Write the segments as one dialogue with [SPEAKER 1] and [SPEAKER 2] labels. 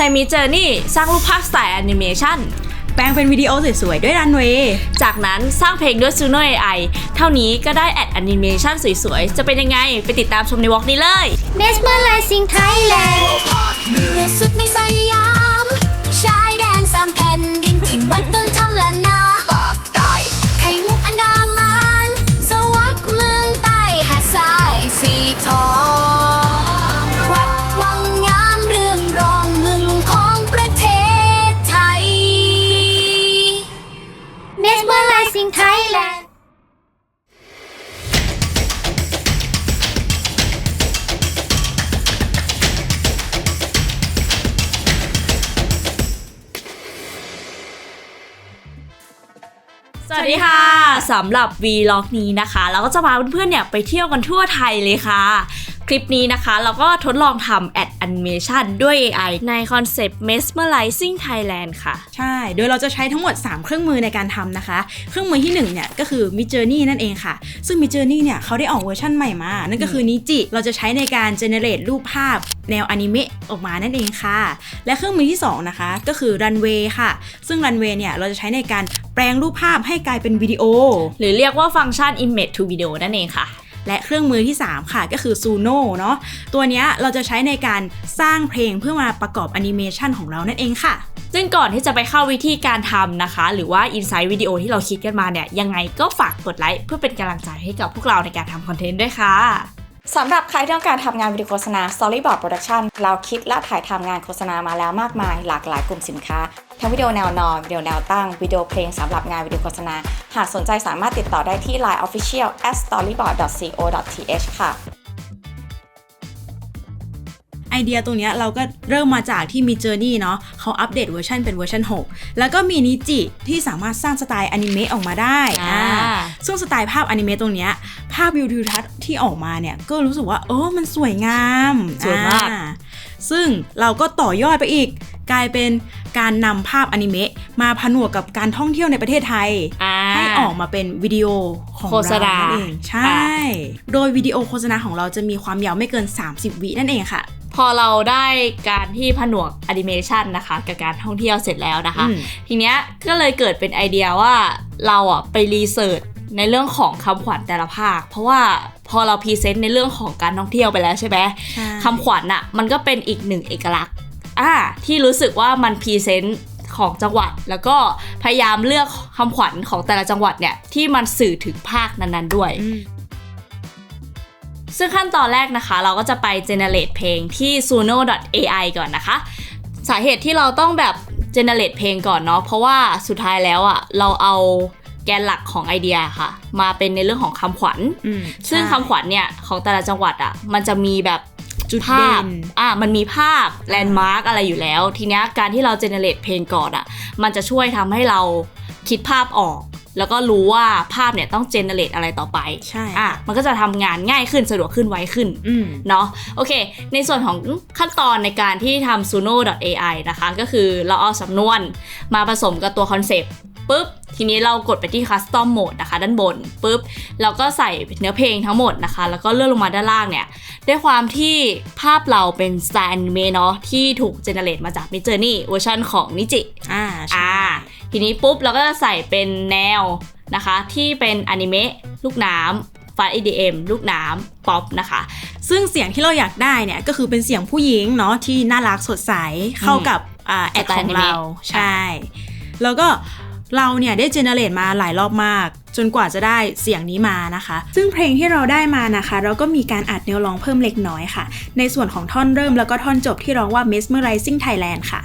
[SPEAKER 1] ช้มิเจอร์นี่สร้างรูปภาพสไตล์แอนิเมชัน
[SPEAKER 2] แปลงเป็นวิดีโอสวยๆ ด้วยรันเวย์
[SPEAKER 1] จากนั้นสร้างเพลงด้วย Suno AI เท่านี้ก็ได้แอดแอนิเมชันสวยๆ จะเป็นยังไง ไปติดตามชมในวอล์กนี้เลย
[SPEAKER 3] Mesmerizing Thailand เหนือสุดในสยามชายแดนสามแผ่นดินถิ่นวัด Mesmerizing Thailand
[SPEAKER 1] สวัสดีค่ะสำหรับ Vlog นี้นะคะ เราก็จะพาเพื่อนๆเนี่ยไปเที่ยวกันทั่วไทยเลยค่ะ ลิปนี้นะคะ เราก็ทดลองทำแอดแอนิเมชันด้วย AI ในคอนเซปต์ Mesmerizing Thailand ค่ะ
[SPEAKER 2] ใช่ โดยเราจะใช้ทั้งหมด 3 เครื่องมือในการทำนะคะ เครื่องมือที่1เนี่ยก็คือ Mid Journey นั่นเองค่ะ ซึ่ง Mid Journey เนี่ยเขาได้ออกเวอร์ชันใหม่มา นั่นก็คือนิจิ เราจะใช้ในการ generate รูปภาพแนวอนิเมะออกมานั่นเองค่ะ และเครื่องมือที่ 2 นะคะ ก็คือ Runway ค่ะ ซึ่ง Runway เนี่ยเราจะใช้ในการแปลงรูปภาพให้กลายเป็นวิดีโอ
[SPEAKER 1] หรือเรียกว่าฟังก์ชัน Image to Video นั่นเองค่ะ
[SPEAKER 2] และเครื่องมือที่ 3 ค่ะก็คือ Suno เนาะตัวนี้เราจะใช้ในการสร้างเพลงเพื่อมาประกอบแอนิเมชันของเรานั่นเองค่ะ
[SPEAKER 1] ซึ่งก่อนที่จะไปเข้าวิธีการทำนะคะ หรือว่า Insight วิดีโอที่เราคิดกันมาเนี่ย ยังไงก็ฝากกดไลค์เพื่อเป็นกำลังใจให้กับพวกเราในการทำคอนเทนต์ด้วยค่ะ
[SPEAKER 4] สำหรับใครที่ต้องการทำงานวิดีโฆษณา Storyboard Production เราคิดและถ่ายทำงานโฆษณามาแล้วมากมาย หลากหลายกลุ่มสินค้า ทั้งวิดีโอแนวนอนวิดีโอแนวตั้งวิดีโอเพลงสำหรับงานวิดีโฆษณา หากสนใจสามารถติดต่อได้ที่ Line Official at storyboard.co.th ค่ะ
[SPEAKER 2] ไอเดียตรงเนี้ยเราก็เริ่มมาจากที่มี Journey เนาะเขาอัปเดตเวอร์ชันเป็นเวอร์ชัน 6 แล้วก็มีนิจิที่สามารถสร้างสไตล์อนิเมะออกมาได้
[SPEAKER 1] อ่า
[SPEAKER 2] อ่าซึ่งสไตล์ภาพอนิเมะตรงเนี้ยภาพวิวทิวทัศน์ที่ออกมาเนี่ย ก็รู้สึกว่าเออมันสวยงาม
[SPEAKER 1] สวยมาก
[SPEAKER 2] อ่ซึ่งเราก็ต่อยอดไปอีก กลายเป็นการนำภาพอนิเมะมาผนวกกับการท่องเที่ยวในประเทศไทย
[SPEAKER 1] อ่า
[SPEAKER 2] ให้ ออกมาเป็นวิดีโอของ
[SPEAKER 1] โฆษ
[SPEAKER 2] เรา
[SPEAKER 1] ณา
[SPEAKER 2] นั่นเองใช่
[SPEAKER 1] อ่า
[SPEAKER 2] โดยวิดีโอโฆษณาของเราจะมีความยาวไม่เกิน 30 วินั่นเองค่ะ
[SPEAKER 1] พอเราได้การที่ผนวกแอนิเมชันนะคะกับการท่องเที่ยวเสร็จแล้วนะคะ
[SPEAKER 2] อืม
[SPEAKER 1] ทีเนี้ยก็เลยเกิดเป็นไอเดียว่าเราอะไปรีเสิร์ชในเรื่องของคำขวัญแต่ละภาค เพราะว่าพอเราพรีเซนต์ในเรื่องของการท่องเที่ยวไปแล้วใช่ไหม
[SPEAKER 2] ใช่
[SPEAKER 1] คำขวัญอะมันก็เป็นอีกหนึ่งเอกลักษณ์อ่าที่รู้สึกว่ามันพรีเซนต์ ของจังหวัด แล้วก็พยายามเลือกคำขวัญของแต่ละจังหวัดเนี่ยที่มันสื่อถึงภาคนั้นๆด้วย
[SPEAKER 2] อืม
[SPEAKER 1] ซึ่งขั้นตอนแรกนะคะ เราก็จะไป generate เพลงที่ suno.ai ก่อนนะคะ สาเหตุที่เราต้องแบบ generate เพลงก่อนเนาะเพราะว่าสุดท้ายแล้วอะ่ะเราเอาแกนหลักของไอเดียค่ะ มาเป็นในเรื่องของคำขวัญ
[SPEAKER 2] อืม
[SPEAKER 1] ซึ่ง
[SPEAKER 2] ใช่
[SPEAKER 1] คำขวัญเนี่ยของแต่ละจังหวัดอะ่ะมันจะมีแบบ
[SPEAKER 2] จุด
[SPEAKER 1] ภา
[SPEAKER 2] เด่
[SPEAKER 1] พ
[SPEAKER 2] น
[SPEAKER 1] อะมันมีภาพแลนด์มาร์กอะไรอยู่แล้ว ทีเนี้ยการที่เรา generate เพลงก่อนอะ่ะ มันจะช่วยทำให้เราคิดภาพออก แล้วก็รู้ว่าภาพเนี่ยต้อง generate อะไรต่อไป
[SPEAKER 2] ใช่
[SPEAKER 1] อะมันก็จะทำงานง่ายขึ้นสะดวกขึ้นไวขึ้น
[SPEAKER 2] อืม
[SPEAKER 1] เนาะโอเค ในส่วนของขั้นตอนในการที่ทำ suno.ai นะคะ ก็คือเราเอาสำนวนมาผสมกับตัวคอนเซปต์ปุ๊บ ทีนี้เรากดไปที่ custom mode นะคะ ด้านบนปุ๊บเราก็ใส่เนื้อเพลงทั้งหมดนะคะ แล้วก็เลื่อนลงมาด้านล่างเนี่ย ด้วยความที่ภาพเราเป็นสไตล์อนิเมะเนาะที่ถูกเจเนเรตมาจาก Midjourney เวอร์ชันของนิจิ
[SPEAKER 2] อ่าใช่
[SPEAKER 1] อ่าทีนี้ปุ๊บเราก็จะใส่เป็นแนวนะคะ ที่เป็นอนิเมะลูกน้ำฟา EDM ลูกน้ำป๊อปนะคะ
[SPEAKER 2] ซึ่งเสียงที่เราอยากได้เนี่ยก็คือเป็นเสียงผู้หญิงเนาะที่น่ารักสดใสเข้ากับอ่าแอด
[SPEAKER 1] สไตล์
[SPEAKER 2] ของ
[SPEAKER 1] อนิเมะ
[SPEAKER 2] เราใช่ แล้วก็ เราเนี่ยได้เจเนเรตมาหลายรอบมาก จนกว่าจะได้เสียงนี้มานะคะ ซึ่งเพลงที่เราได้มานะคะ เราก็มีการอัดเนื้อร้องเพิ่มเล็กน้อยค่ะ ในส่วนของท่อนเริ่มแล้วก็ท่อนจบที่ร้องว่า mesmerizing Thailand ค่ะ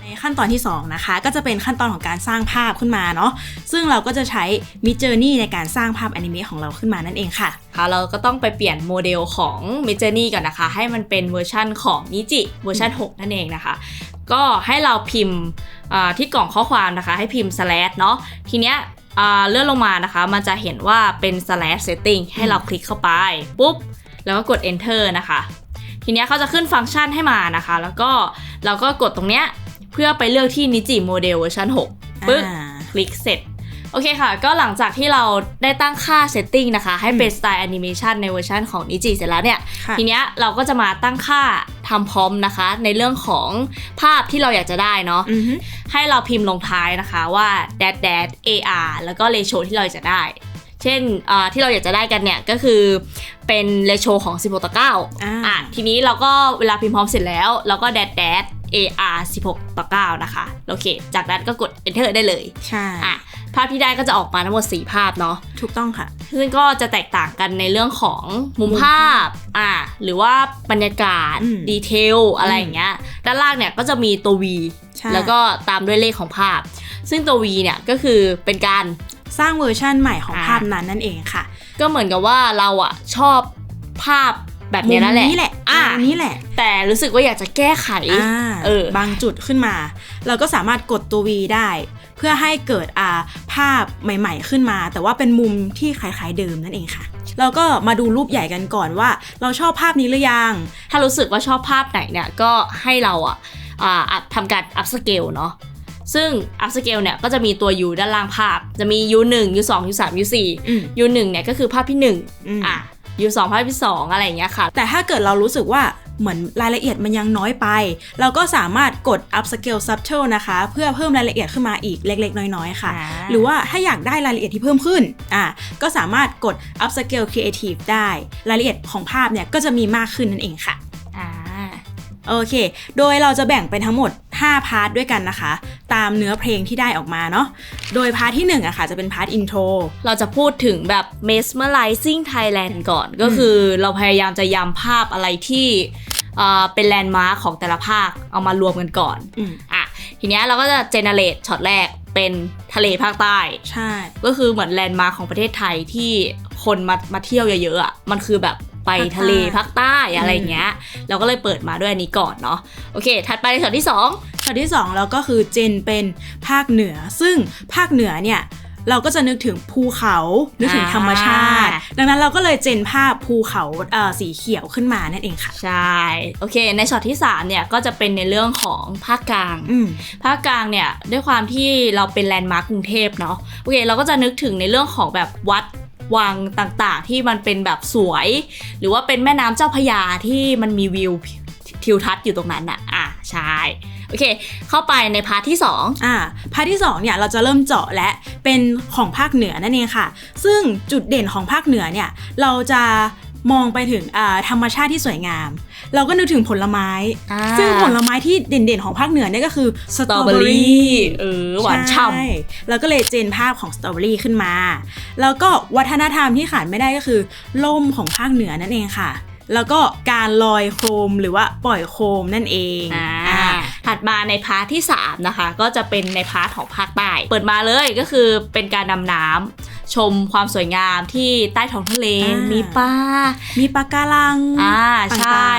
[SPEAKER 2] ในขั้นตอนที่ 2 นะคะ ก็จะเป็นขั้นตอนของการสร้างภาพขึ้นมาเนาะซึ่งเราก็จะใช้ Mid Journey ในการสร้างภาพอนิเมะของเราขึ้นมานั่นเองค่ะ
[SPEAKER 1] ค่ะ เราก็ต้องไปเปลี่ยนโมเดลของ Midjourney ก่อนนะคะ ให้มันเป็นเวอร์ชั่นของนิจิเวอร์ชัน6 นั่นเองนะคะ ก็ให้เราพิมพ์อ่าที่กล่องข้อความนะคะ ให้พิมพ์ slash เนาะทีเนี้ยอ่าเลื่อนลงมานะคะ มันจะเห็นว่าเป็น slash setting ให้เราคลิกเข้าไป ปุ๊บ แล้วก็กด enter นะคะ ทีเนี้ยเขาจะขึ้นฟังก์ชันให้มานะคะ แล้วก็เราก็กดตรงเนี้ยเพื่อไปเลือกที่นิจิโมเดลเวอร์ชัน6ปึ๊บ
[SPEAKER 2] อ่า
[SPEAKER 1] คลิกเสร็จ โอเคค่ะ ก็หลังจากที่เราได้ตั้งค่า setting นะคะ ให้เป็นสไตล์แอนิเมชันในเวอร์ชันของนิจิเสร็จแล้วเนี่ย
[SPEAKER 2] ค่ะ
[SPEAKER 1] ทีเนี้ยเราก็จะมาตั้งค่าทำพร้อมนะคะ ในเรื่องของภาพที่เราอยากจะได้เนาะ
[SPEAKER 2] อือฮึ
[SPEAKER 1] ให้เราพิมพ์ลงท้ายนะคะว่า dash dash ar แล้วก็ ratio ที่เราอยากจะได้ เช่นอ่าที่เราอยากจะได้กันเนี่ยก็คือเป็น ratio ของ 16ต่อ9
[SPEAKER 2] อ่า
[SPEAKER 1] อะทีนี้เราก็เวลาพิมพ์พร้อมเสร็จแล้ว เราก็ dash dash ar 16ต่อ9นะคะ โอเค จากนั้นก็กด enter ได้เลย
[SPEAKER 2] ใช่
[SPEAKER 1] อะ ภาพที่ได้ก็จะออกมาทั้งหมด 4 ภาพเนาะ
[SPEAKER 2] ถูกต้องค่ะ
[SPEAKER 1] ซึ่งก็จะแตกต่างกันในเรื่องของมุมภาพอ่าหรือว่าบรรยากาศ
[SPEAKER 2] อืม
[SPEAKER 1] ดีเทลอะไรอย่างเงี้ยด้านล่างเนี่ยก็จะมีตัว V
[SPEAKER 2] ใช่
[SPEAKER 1] แล้วก็ตามด้วยเลขของภาพ ซึ่งตัว V เนี่ยก็คือเป็นการ
[SPEAKER 2] สร้างเวอร์ชั่นใหม่ของ
[SPEAKER 1] อ่า
[SPEAKER 2] ภาพนั้นนั่นเองค่ะ
[SPEAKER 1] ก็เหมือนกับว่าเราอะชอบภาพ แบบเนี้ยนั่นแหละ
[SPEAKER 2] มุมนี้แหละ
[SPEAKER 1] อ่า
[SPEAKER 2] มุมนี้แหละ
[SPEAKER 1] แต่รู้สึกว่าอยากจะแก้ไข
[SPEAKER 2] อ่า
[SPEAKER 1] เออ
[SPEAKER 2] บางจุดขึ้นมา เราก็สามารถกดตัว V ได้ เพื่อให้เกิดอ่าภาพใหม่ ๆ ขึ้นมา แต่ว่าเป็นมุมที่คล้ายๆเดิมนั่นเองค่ะเราก็มาดูรูปใหญ่กันก่อนว่า เราชอบภาพนี้หรือยัง
[SPEAKER 1] ถ้ารู้สึกว่าชอบภาพไหนเนี่ยก็ให้เราอะอ่าอัพทำการอัพสเกลเนาะซึ่งอัพสเกลเนี่ยก็จะมีตัว U ด้านล่างภาพ จะมี U1 U2 U3 U4
[SPEAKER 2] อืม
[SPEAKER 1] U1 เนี่ยก็คือภาพที่
[SPEAKER 2] อืม
[SPEAKER 1] 1 อะ U2 ภาพที่2อะไรอย่างเงี้ยค่ะ
[SPEAKER 2] แต่ถ้าเกิดเรารู้สึกว่าเหมือนรายละเอียดมันยังน้อยไป เราก็สามารถกด upscale subtle นะคะ เพื่อเพิ่มรายละเอียดขึ้นมาอีกเล็ก ๆ น้อย ๆ ค่ะ
[SPEAKER 1] อ่า
[SPEAKER 2] หรือว่าถ้าอยากได้รายละเอียดที่เพิ่มขึ้นอะก็สามารถกด upscale creative ได้ รายละเอียดของภาพเนี่ยก็จะมีมากขึ้นนั่นเองค่ะ
[SPEAKER 1] อ่า
[SPEAKER 2] โอเค โดยเราจะแบ่งเป็นทั้งหมด 5 พาร์ทด้วยกันนะคะ ตามเนื้อเพลงที่ได้ออกมาเนาะ โดยพาร์ทที่1อะค่ะจะเป็นพาร์ทอินโทร
[SPEAKER 1] เราจะพูดถึงแบบ mesmerizing Thailand ก่อน ก็คือเราพยายามจะย้ำภาพอะไรที่อ่าเป็นแลนด์มาร์คของแต่ละภาคเอามารวมกันก่อน
[SPEAKER 2] อืม
[SPEAKER 1] อะทีเนี้ยเราก็จะ generate ช็อตแรกเป็นทะเลภาคใต้
[SPEAKER 2] ใช่
[SPEAKER 1] ก็คือเหมือนแลนด์มาร์คของประเทศไทยที่คนมามาเที่ยวเยอะๆอะ มันคือแบบ ไปทะเลภาคใต้อะไรอย่างเงี้ย เราก็เลยเปิดมาด้วยอันนี้ก่อนเนาะโอเค ถัดไปในช็อตที่ 2
[SPEAKER 2] ช็อตที่2เราก็คือเจนเป็นภาคเหนือ ซึ่งภาคเหนือเนี่ยเราก็จะนึกถึงภูเขานึกถึงธรรมชาติ
[SPEAKER 1] อ่า
[SPEAKER 2] ดังนั้นเราก็เลยเจนภาพภูเขาเอ่อสีเขียวขึ้นมานั่นเองค่ะ
[SPEAKER 1] ใช่โอเค ในช็อตที่3เนี่ยก็จะเป็นในเรื่องของภาคกลาง
[SPEAKER 2] อืม
[SPEAKER 1] ภาคกลางเนี่ยด้วยความที่เราเป็นแลนด์มาร์คกรุงเทพเนาะโอเค เราก็จะนึกถึงในเรื่องของแบบวัด วังต่างๆ ที่มันเป็นแบบสวย หรือว่าเป็นแม่น้ำเจ้าพระยาที่มันมีวิวทิวทัศน์อยู่ตรงนั้นอะอะใช่โอเค เข้าไปในพาร์ทที่ 2
[SPEAKER 2] อ่า พาร์ทที่ 2 เนี่ย เราจะเริ่มเจาะและเป็นของภาคเหนือนั่นเองค่ะ ซึ่งจุดเด่นของภาคเหนือเนี่ย เราจะมองไปถึงอ่าธรรมชาติที่สวยงาม เราก็นึกถึงผลไม้
[SPEAKER 1] อ่า
[SPEAKER 2] ซึ่งผลไม้ที่เด่นๆของภาคเหนือเนี่ยก็คือส
[SPEAKER 1] ส
[SPEAKER 2] ต
[SPEAKER 1] ต
[SPEAKER 2] ร
[SPEAKER 1] ร
[SPEAKER 2] อ
[SPEAKER 1] อ
[SPEAKER 2] เบ
[SPEAKER 1] เบ
[SPEAKER 2] อ
[SPEAKER 1] อ
[SPEAKER 2] รี่
[SPEAKER 1] รี่ เออ หวานฉ่
[SPEAKER 2] ใเราก็เลยเจนภาพของสตรอเบอรี่ขึ้นมา แล้วก็วัฒนธรรมที่ขาดไม่ได้ก็คือล่มของภาคเหนือนั่นเองค่ะ แล้วก็การลอยโคมหรือว่าปล่อยโคมนั่นเองำ
[SPEAKER 1] อ่า
[SPEAKER 2] อ่า
[SPEAKER 1] ถัดมาในพาร์ทที่3นะคะ ก็จะเป็นในพาร์ทของภาคใต้เปิดมาเลยก็คือเป็นการดำน้ำชมความสวยงามที่ใต้ท้องทะเล
[SPEAKER 2] อ่ามี
[SPEAKER 1] มีปลา
[SPEAKER 2] มีปะการัง
[SPEAKER 1] อ่า
[SPEAKER 2] ต่างๆ
[SPEAKER 1] ใช่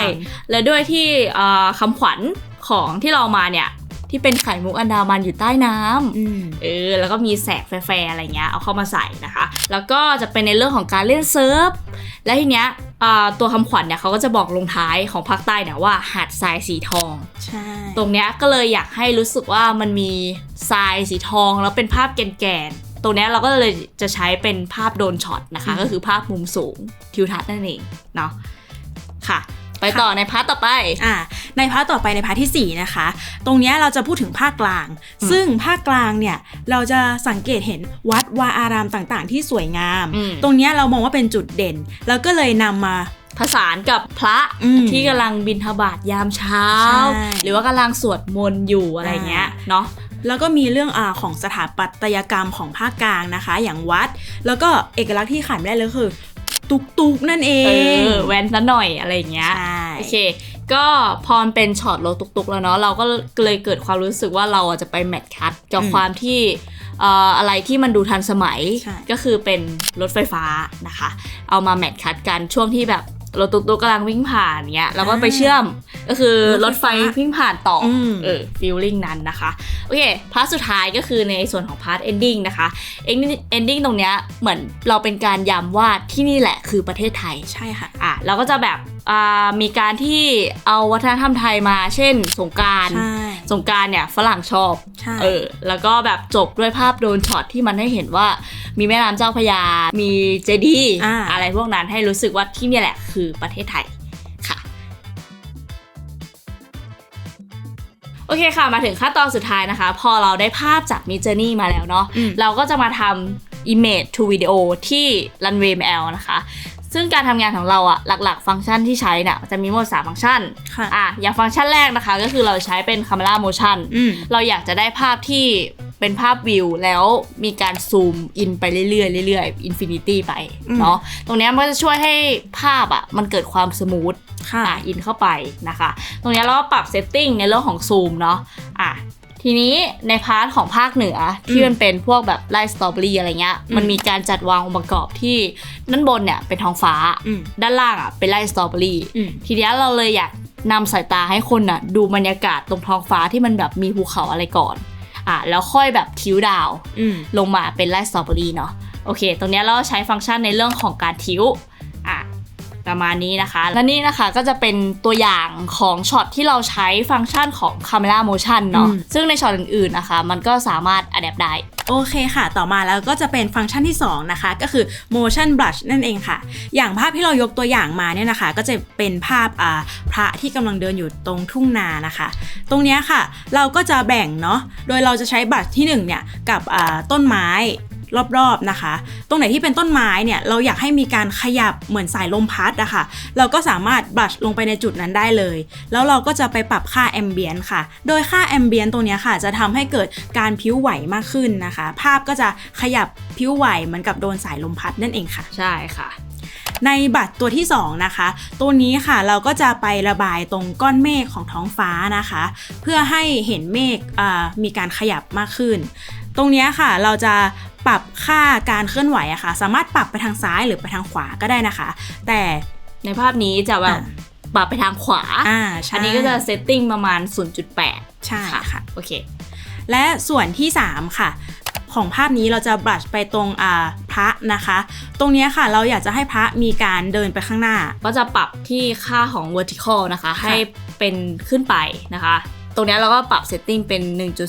[SPEAKER 1] และด้วยที่เอ่อคำขวัญของที่เรามาเนี่ย ที่เป็นไข่มุกอันดามันอยู่ใต้น้ำ
[SPEAKER 2] อืม
[SPEAKER 1] เออแล้วก็มีแสกแฟร์ๆอะไรเงี้ยเอาเข้ามาใส่นะคะ แล้วก็จะเป็นในเรื่องของการเล่นเซิร์ฟและทีเนี้ยเอ่อตัวคำขวัญเนี่ยเขาก็จะบอกลงท้ายของภาคใต้เนี่ยว่าหาดทรายสีทอง
[SPEAKER 2] ใช่
[SPEAKER 1] ตรงเนี้ยก็เลยอยากให้รู้สึกว่ามันมีทรายสีทองแล้วเป็นภาพแกนๆตรงเนี้ยเราก็เลยจะใช้เป็นภาพโดนช็อตนะคะ ก็คือภาพมุมสูงทิวทัศน์นั่นเองเนาะค่ะ ไปต่อในพาร์ทต่อไป
[SPEAKER 2] อ่าในพาร์ทต่อไปในพาร์ทที่ 4 นะคะ ตรงเนี้ยเราจะพูดถึงภาคกลาง
[SPEAKER 1] อืม
[SPEAKER 2] ซึ่งภาคกลางเนี่ยเราจะสังเกตเห็นวัดวาอารามต่างๆ ที่สวยงาม
[SPEAKER 1] อืม
[SPEAKER 2] ตรงเนี้ยเรามองว่าเป็นจุดเด่น แล้วก็เลยนำมา
[SPEAKER 1] ผสานกับพระ
[SPEAKER 2] อืม
[SPEAKER 1] ที่กำลังบินทบาทยามเช้า
[SPEAKER 2] ใช่
[SPEAKER 1] หรือว่ากำลังสวดมนต์อยู่อะไรเงี้ยเนาะ
[SPEAKER 2] แล้วก็มีเรื่องอาของสถาปัตยกรรมของภาคกลางนะคะ อย่างวัด แล้วก็เอกลักษณ์ที่ขาดไม่ได้เลยคือ ตุกตุกๆนั่นเอ
[SPEAKER 1] เองอแว้นซะหน่อยอะไรเงี้ย
[SPEAKER 2] ใช่
[SPEAKER 1] โอเค ก็พอมันเป็นช็อตรถตุกๆแล้วเนาะเราก็เลยเกิดความรู้สึกว่าเราอะจะไปแมทคัทกับ
[SPEAKER 2] อืม
[SPEAKER 1] ความที่เอ่ออะไรที่มันดูทันสมัย
[SPEAKER 2] ใช่
[SPEAKER 1] ก็คือเป็นรถไฟฟ้านะคะ เอามาแมทคัทกันช่วงที่แบบ รถตุกๆกำลังวิ่งผ่านเงี้ยแล้วก็ไปเชื่อมก็คือรถไฟวิ่งผ่านต่ออ
[SPEAKER 2] ม
[SPEAKER 1] เออฟีลลิ่งนั้นนะคะโอเคพาร์ทสุดท้ายก็คือในส่วนของพาร์ทเอนดิ้งนะคะเอนดิ้งตรงเนี้ยเหมือนเราเป็นการย้ำว่าที่นี่แหละคือประเทศไทย
[SPEAKER 2] ใช่ค่ะ
[SPEAKER 1] อะเราก็จะแบบอ่ามีการที่เอาวัฒนธรรมไทยมา เช่น สงกราร
[SPEAKER 2] ใช่
[SPEAKER 1] สงกรารเนี่ยฝรั่งชอบ
[SPEAKER 2] ใช่
[SPEAKER 1] เออแล้วก็แบบจบด้วยภาพโดนช็อตที่มันให้เห็นว่ามีแม่น้ำเจ้าพระยา มีเจดีย์
[SPEAKER 2] อ่า
[SPEAKER 1] อะไรพวกนั้นให้รู้สึกว่าที่เนี่ยแหละคือประเทศไทยค่ะโอเคค่ะ มาถึงขั้นตอนสุดท้ายนะคะ พอเราได้ภาพจากมิจ o นี่มาแล้วเนาะ
[SPEAKER 2] อืม
[SPEAKER 1] เราก็จะมาทำ image to video ที่ runway ML นะคะ ซึ่งการทำงานของเราอะหลักๆ ฟังก์ชันที่ใช้เนี่ยจะมีหมด3ฟังก์ชัน
[SPEAKER 2] ค่ะ
[SPEAKER 1] อะอย่างฟังก์ชันแรกนะคะ ก็คือเราใช้เป็น camera motion
[SPEAKER 2] อืม
[SPEAKER 1] เราอยากจะได้ภาพที่เป็นภาพวิวแล้วมีการซูมอินไปเรื่อยๆเรื่อยๆอินฟินิตี้ไป
[SPEAKER 2] อืม
[SPEAKER 1] เนาะตรงเนี้ยมันก็จะช่วยให้ภาพอะมันเกิดความสมูท
[SPEAKER 2] ค่ะ
[SPEAKER 1] อะอินเข้าไปนะคะ ตรงเนี้ยเราก็ปรับเซตติ้งในเรื่องของซูมเนาะอะ ทีนี้ในพาร์ทของภาคเหนือที่
[SPEAKER 2] อืม
[SPEAKER 1] มันเป็นพวกแบบไล่สตรอเบอรี่อะไรเงี้ย
[SPEAKER 2] อืม
[SPEAKER 1] มันมีการจัดวางองค์ประกอบที่ด้านบนเนี่ยเป็นท้องฟ้า
[SPEAKER 2] อืม
[SPEAKER 1] ด้านล่างอะเป็นไล่สตรอเบอรี่
[SPEAKER 2] อืม
[SPEAKER 1] ทีเนี้ยเราเลยอยากนำสายตาให้คนน่ะดูบรรยากาศตรงท้องฟ้าที่มันแบบมีภูเขาอะไรก่อน อะแล้วค่อยแบบทิวดาว
[SPEAKER 2] อืม
[SPEAKER 1] ลงมาเป็นไล่สตรอเบอรี่เนาะ โอเค ตรงเนี้ยเราใช้ฟังก์ชันในเรื่องของการทิวอะ ประมาณนี้นะคะ และนี่นะคะก็จะเป็นตัวอย่างของช็อตที่เราใช้ฟังก์ชันของ Camera Motion เนาะ
[SPEAKER 2] อืม
[SPEAKER 1] ซึ่งในช็อตอื่นๆนะคะ มันก็สามารถอัดแอปได้
[SPEAKER 2] โอเคค่ะ ต่อมาแล้วก็จะเป็นฟังก์ชันที่ 2 นะคะ ก็คือ motion brush นั่นเองค่ะ อย่างภาพที่เรายกตัวอย่างมาเนี่ยนะคะ ก็จะเป็นภาพอ่าพระที่กำลังเดินอยู่ตรงทุ่งนานะคะ ตรงเนี้ยค่ะ เราก็จะแบ่งเนาะ โดยเราจะใช้บัตรที่1เนี่ยกับอ่าต้นไม้ รอบๆนะคะ ตรงไหนที่เป็นต้นไม้เนี่ยเราอยากให้มีการขยับเหมือนสายลมพัดอะค่ะ เราก็สามารถบัชลงไปในจุดนั้นได้เลย แล้วเราก็จะไปปรับค่าแอมเบียนค่ะ โดยค่าแอมเบียนตรงเนี้ยค่ะ จะทำให้เกิดการพิ้วไหวมากขึ้นนะคะ ภาพก็จะขยับพิ้วไหวเหมือนกับโดนสายลมพัดนั่นเองค่ะ
[SPEAKER 1] ใช่ค่ะ
[SPEAKER 2] ในบัตรตัวที่ 2 นะคะ ตัวนี้ค่ะเราก็จะไประบายตรงก้อนเมฆของท้องฟ้านะคะ เพื่อให้เห็นเมฆอ่ามีการขยับมากขึ้น ตรงเนี้ยค่ะเราจะ ปรับค่าการเคลื่อนไหวอะค่ะ สามารถปรับไปทางซ้ายหรือไปทางขวาก็ได้นะคะ แต่
[SPEAKER 1] ในภาพนี้จะแบบ
[SPEAKER 2] อ่า
[SPEAKER 1] ปรับไปทางขวา
[SPEAKER 2] อ่าใช่
[SPEAKER 1] อันนี้ก็จะเซตติ้งประมาณ 0.8
[SPEAKER 2] ใช่ค่ะ
[SPEAKER 1] โอเค
[SPEAKER 2] และส่วนที่ 3 ค่ะ ของภาพนี้เราจะบลัชไปตรงอ่าพระนะคะ ตรงเนี้ยค่ะเราอยากจะให้พระมีการเดินไปข้างหน้า
[SPEAKER 1] ก็จะปรับที่ค่าของ vertical นะคะ ให้เป็นขึ้นไปนะคะ ตรงเนี้ยเราก็ปรับเซตติ้งเป็น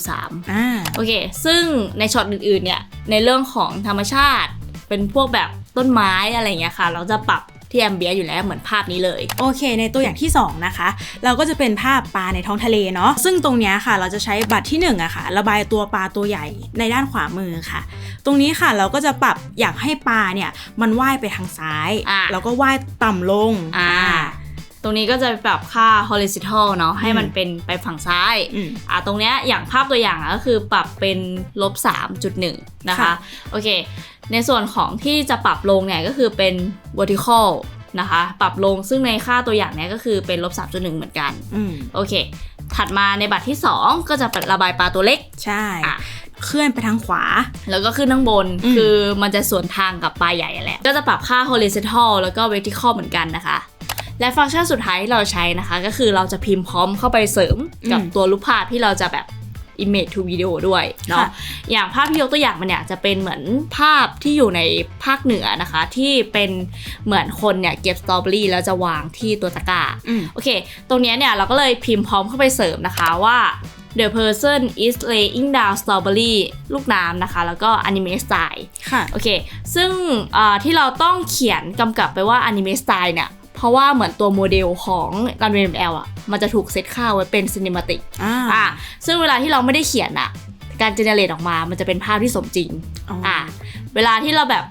[SPEAKER 1] 1.3
[SPEAKER 2] อ่า
[SPEAKER 1] โอเค ซึ่งในช็อตอื่นๆเนี่ยในเรื่องของธรรมชาติ เป็นพวกแบบต้นไม้อะไรอย่างเงี้ยค่ะ เราจะปรับที่แอมเบียอยู่แล้วเหมือนภาพนี้เลย
[SPEAKER 2] โอเค ในตัวอย่างที่ 2 นะคะ เราก็จะเป็นภาพปลาในท้องทะเลเนาะซึ่งตรงเนี้ยค่ะ เราจะใช้บัตรที่1อะค่ะ ระบายตัวปลาตัวใหญ่ในด้านขวามือค่ะ ตรงนี้ค่ะเราก็จะปรับอยากให้ปลาเนี่ยมันว่ายไปทางซ้าย
[SPEAKER 1] อะ
[SPEAKER 2] แล้วก็ว่ายต่ำลง
[SPEAKER 1] อ่า ตรงนี้ก็จะปรับค่า horizontal เนาะให้มันเป็นไปฝั่งซ้าย
[SPEAKER 2] อืม
[SPEAKER 1] อ่าตรงเนี้ยอย่างภาพตัวอย่างอะก็คือปรับเป็นลบ3.1 นะคะ
[SPEAKER 2] ค่ะ
[SPEAKER 1] โอเค ในส่วนของที่จะปรับลงเนี่ยก็คือเป็น vertical นะคะ ปรับลงซึ่งในค่าตัวอย่างเนี้ยก็คือเป็นลบ3.1 เหมือนกัน
[SPEAKER 2] อืม
[SPEAKER 1] โอเค ถัดมาในบัตรที่ 2 ก็จะระบายปลาตัวเล็ก
[SPEAKER 2] ใช่
[SPEAKER 1] อะ
[SPEAKER 2] เคลื่อนไปทางขวา
[SPEAKER 1] แล้วก็ขึ้นข้างบน
[SPEAKER 2] อืม
[SPEAKER 1] คือมันจะสวนทางกับปลาใหญ่แหละ ก็จะปรับค่า horizontal แล้วก็ vertical เหมือนกันนะคะ และฟังก์ชันสุดท้ายที่เราใช้นะคะ ก็คือเราจะพิมพ์พร้อมเข้าไปเสริมกับ
[SPEAKER 2] อืม
[SPEAKER 1] ตัวรูปภาพที่เราจะแบบ image to video ด้วยเนาะ
[SPEAKER 2] ค่ะ
[SPEAKER 1] อย่างภาพที่ยกตัวอย่างมันเนี่ยจะเป็นเหมือนภาพที่อยู่ในภาคเหนือนะคะ ที่เป็นเหมือนคนเนี่ยเก็บสตรอเบอรี่แล้วจะวางที่ตัวตะกร้า
[SPEAKER 2] อืม
[SPEAKER 1] โอเค ตรงเนี้ยเนี่ยเราก็เลยพิมพ์พร้อมเข้าไปเสริมนะคะว่า the person is laying down strawberry ลูกน้ำนะคะ แล้วก็ anime style
[SPEAKER 2] ค่ะ
[SPEAKER 1] โอเค ซึ่งอ่าที่เราต้องเขียนกำกับไปว่า anime style เนี่ยเพ ราะว่าเหมือนตัวโมเดลของ Runway ML อะมันจะถูกเซตค่าไว้เป็น cinematic
[SPEAKER 2] อ่า
[SPEAKER 1] อะซึ่งเวลาที่เราไม่ได้เขียนอะ การเจเนเรตออกมา มันจะเป็นภาพที่สมจริง
[SPEAKER 2] อ๋ออ
[SPEAKER 1] อะเวลาที่เราแบบ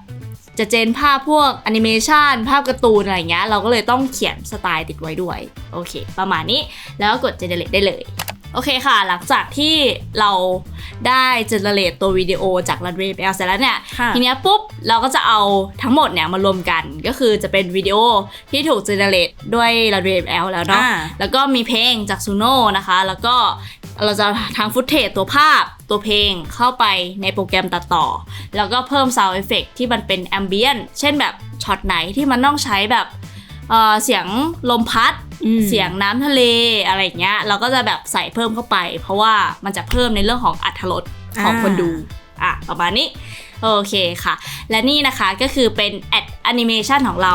[SPEAKER 1] จะเจนภาพพวกแอนิเมชันภาพการ์ตูนอะไรเงี้ยเราก็เลยต้องเขียนสไตล์ติดไว้ด้วย โอเค ประมาณนี้แล้วก็กด generate ได้เลย โอเคค่ะ หลังจากที่เราได้ generate ตัววิดีโอจาก Runway ML เสร็จแล้วเนี่ย
[SPEAKER 2] ค่ะ
[SPEAKER 1] ทีเนี้ยปุ๊บ เราก็จะเอาทั้งหมดเนี่ยมารวมกันก็คือจะเป็นวิดีโอที่ถูก generate ด้วย Runway ML แล้วเนาะ
[SPEAKER 2] อ่า
[SPEAKER 1] แล้วก็มีเพลงจาก Suno นะคะ แล้วก็เราจะทางฟุตเทจตัวภาพตัวเพลงเข้าไปในโปรแกรมตัดต่อ แล้วก็เพิ่ม Sound Effect ที่มันเป็น Ambient เช่นแบบช็อตไหนที่มันต้องใช้แบบเอ่อเสียงลมพัด
[SPEAKER 2] อืม
[SPEAKER 1] เสียงน้ำทะเลอะไรอย่างเงี้ย เราก็จะแบบใส่เพิ่มเข้าไป เพราะว่ามันจะเพิ่มในเรื่องของอัตรสของคนดูอะประมาณนี้ โอเคค่ะ และนี่นะคะก็คือเป็นแอดแอนิเมชันของเรา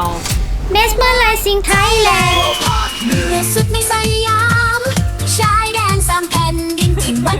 [SPEAKER 3] Mesmerizing Thailand เหนือสุดในสยามชายแดนสามแผ่นดินถิ่นวัด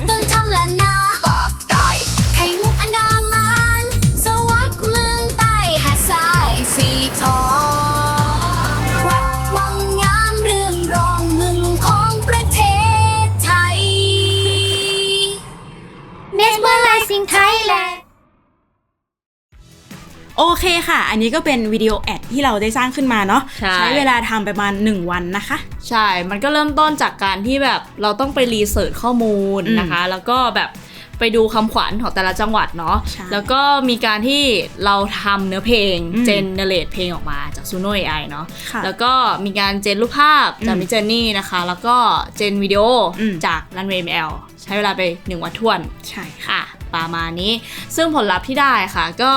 [SPEAKER 2] โอเคค่ะ อันนี้ก็เป็นวิดีโอแอดที่เราได้สร้างขึ้นมาเนาะ
[SPEAKER 1] ใช่
[SPEAKER 2] เวลาทำประมาณ 1 วันนะคะ
[SPEAKER 1] ใช่ มันก็เริ่มต้นจากการที่แบบเราต้องไปรีเสิร์ชข้อมูล
[SPEAKER 2] อืม
[SPEAKER 1] นะคะ แล้วก็แบบไปดูคำขวัญของแต่ละจังหวัดเนาะ
[SPEAKER 2] ใช่
[SPEAKER 1] แล้วก็มีการที่เราทำเนื้อเพลง
[SPEAKER 2] อืม
[SPEAKER 1] เจนเนเรตเพลงออกมาจากซูโน่ไอเนาะ
[SPEAKER 2] ค่ะ
[SPEAKER 1] แล้วก็มีการเจนรูปภาพจาก
[SPEAKER 2] อืม
[SPEAKER 1] มิจเจนี่นะคะ แล้วก็เจนวิดีโออ
[SPEAKER 2] ม
[SPEAKER 1] จากรันเวย์แอลใช้เวลาไป 1 วันท่วน
[SPEAKER 2] ใช่ค่ะ
[SPEAKER 1] ค่ะประมาณนี้ซึ่งผลลัพธ์ที่ได้ค่ะ ก็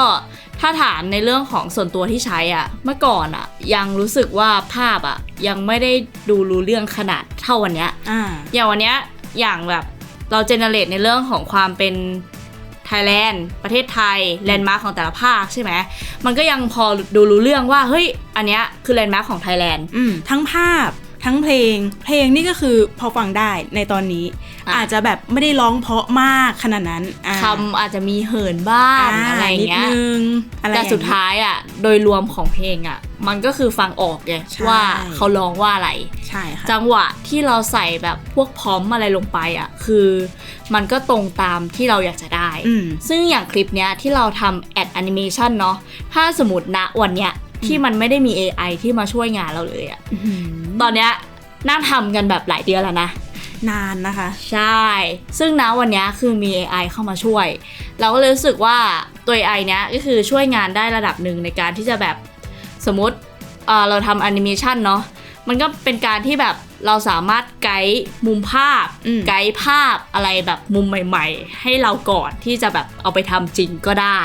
[SPEAKER 1] ถ้าถามในเรื่องของส่วนตัวที่ใช้อะเมื่อก่อนอะยังรู้สึกว่าภาพอะยังไม่ได้ดูรู้เรื่องขนาดเท่าวันเนี้ย
[SPEAKER 2] อ่า
[SPEAKER 1] อย่างวันเนี้ยอย่างแบบเราเจเนเรตในเรื่องของความเป็นไทยแลนด์ประเทศไทยแลนด์มาร์คของแต่ละภาคใช่ไหมมันก็ยังพอดูรู้เรื่องว่าเฮ้ยอันเนี้ยคือแลนด์มาร์คของไทยแลนด์
[SPEAKER 2] อืมทั้งภาพ ทั้งเพลง เพลงนี่ก็คือพอฟังได้ในตอนนี้
[SPEAKER 1] อะ
[SPEAKER 2] อาจจะแบบไม่ได้ร้องเพราะมากขนาดนั้นอ่า
[SPEAKER 1] คำอาจจะมีเหินบ้าง
[SPEAKER 2] อ่า
[SPEAKER 1] อะไรอย่างเงี้ย
[SPEAKER 2] นิดนึงอะไร
[SPEAKER 1] แต่
[SPEAKER 2] อง
[SPEAKER 1] สุดท้ายอะ โดยรวมของเพลงอะ มันก็คือฟังออกไง
[SPEAKER 2] ใช่
[SPEAKER 1] ว่าเขาร้องว่าอะไร
[SPEAKER 2] ใช่ค่ะ
[SPEAKER 1] จังหวะที่เราใส่แบบพวกพร้อมอะไรลงไปอะ คือมันก็ตรงตามที่เราอยากจะได้
[SPEAKER 2] อืม
[SPEAKER 1] ซึ่งอย่างคลิปเนี้ยที่เราทำแอดแอนิเมชันเนาะถ้าสมมติณวันเนี้ยที่มันไม่ได้มี AI ที่มาช่วยงานเราเลยอะ
[SPEAKER 2] อื้อหือ
[SPEAKER 1] ตอนเนี้ยนั่งทำกันแบบหลายเดือนแล้วนะ
[SPEAKER 2] นานนะคะ
[SPEAKER 1] ใช่ ซึ่งนะวันเนี้ยคือมี AI เข้ามาช่วย เราก็เลยรู้สึกว่าตัว AI เนี้ยก็คือช่วยงานได้ระดับหนึ่งในการที่จะแบบสมมติเอ่อเราทำแอนิเมชันเนาะมันก็เป็นการที่แบบเราสามารถไกด์มุมภาพ
[SPEAKER 2] อืม
[SPEAKER 1] ไกด์ภาพอะไรแบบมุมใหม่ ๆ ให้เราก่อนที่จะแบบเอาไปทำจริงก็ได้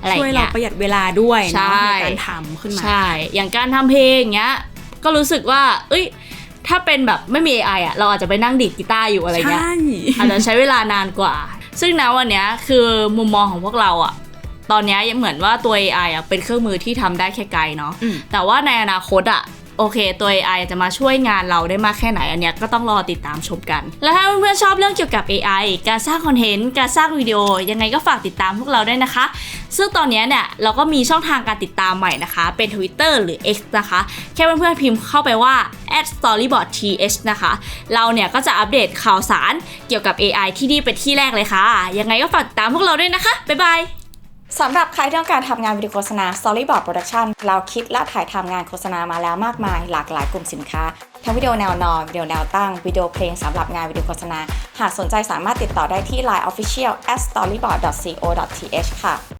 [SPEAKER 1] อะไรอ
[SPEAKER 2] ช่วย
[SPEAKER 1] ย่าง
[SPEAKER 2] เรา
[SPEAKER 1] เงี้ย
[SPEAKER 2] ประหยัดเวลาด้วย
[SPEAKER 1] ใช่
[SPEAKER 2] เนาะในการทำขึ้นมา
[SPEAKER 1] ใช่ อย่างการทำเพลงอย่างเงี้ย ก็รู้สึกว่า เอ้ย ถ้าเป็นแบบไม่มี AI อะ เราอาจจะไปนั่งดีดกีตาร์อยู่อะไรเงี้ย
[SPEAKER 2] ใช่
[SPEAKER 1] อาจจะใช้เวลานานกว่า ซึ่งนะวันเนี้ยคือมุมมองของพวกเราอะตอนเนี้ยยังเหมือนว่าตัว AI อะเป็นเครื่องมือที่ทำได้แค่ไกลเนาะ
[SPEAKER 2] อืม
[SPEAKER 1] แต่ว่าในอนาคตอะ โอเค ตัว AI จะมาช่วยงานเราได้มากแค่ไหนอันเนี้ยก็ต้องรอติดตามชมกัน และถ้าเพื่อนๆชอบเรื่องเกี่ยวกับ AI การสร้างคอนเทนต์การสร้างวิดีโอยังไงก็ฝากติดตามพวกเราได้นะคะ ซึ่งตอนนี้เนี่ยเราก็มีช่องทางการติดตามใหม่นะคะ เป็น Twitter หรือ X นะคะ แค่เพื่อนๆพิมพ์เข้าไปว่า @storyboardth นะคะ เราเนี่ยก็จะอัปเดตข่าวสารเกี่ยวกับ AI ที่นี่เป็นที่แรกเลยค่ะ ยังไงก็ฝากติดตามพวกเราด้วยนะคะบ๊ายบาย
[SPEAKER 4] สำหรับใครที่ต้องการทำงานวิดีโฆษณา Storyboard Production เราคิดและถ่ายทำงานโฆษณามาแล้วมากมาย หลากหลายกลุ่มสินค้า ทั้งวิดีโอแนวนอน วิดีโอแนวตั้ง วิดีโอเพลงสำหรับงานวิดีโฆษณา หากสนใจสามารถติดต่อได้ที่ Line Official at storyboard.co.th ค่ะ